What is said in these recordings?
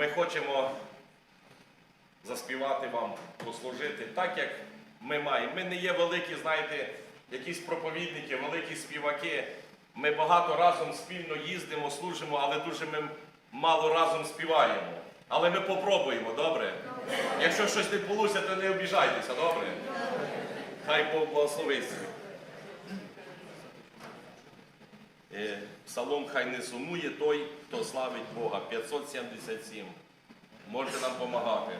ми хочемо заспівати вам, послужити так, як ми маємо. Ми не є великі, знаєте, якісь проповідники, великі співаки. Ми багато разом спільно їздимо, служимо, але дуже ми мало разом співаємо. Але ми попробуємо, добре? Якщо щось не вийде, то не обіжайтеся, добре? Хай Бог благословить. Псалом хай не сумує той, хто славить Бога. 577. Можете нам допомагати.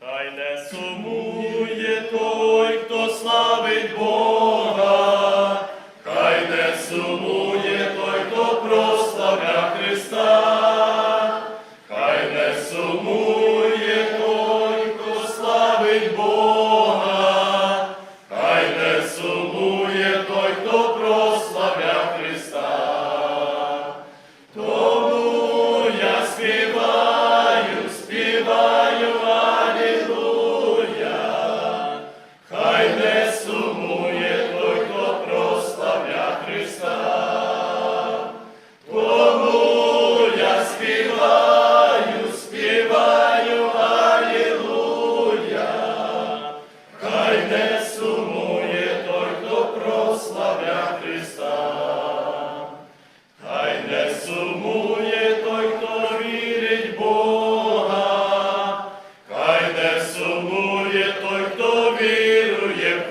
Хай не сумує той, хто славить Бога, хай не сумує той, хто прославля Христа, хай не сумує той, хто славить Бога, не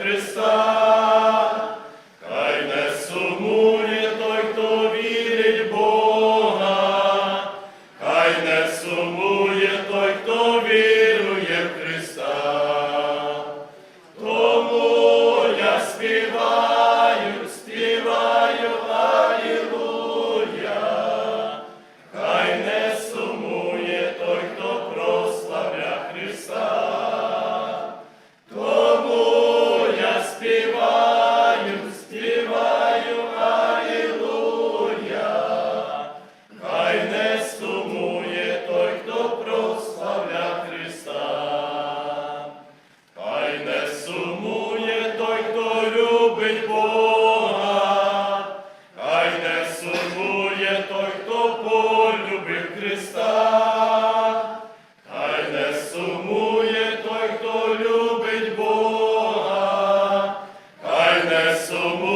Христа, хай не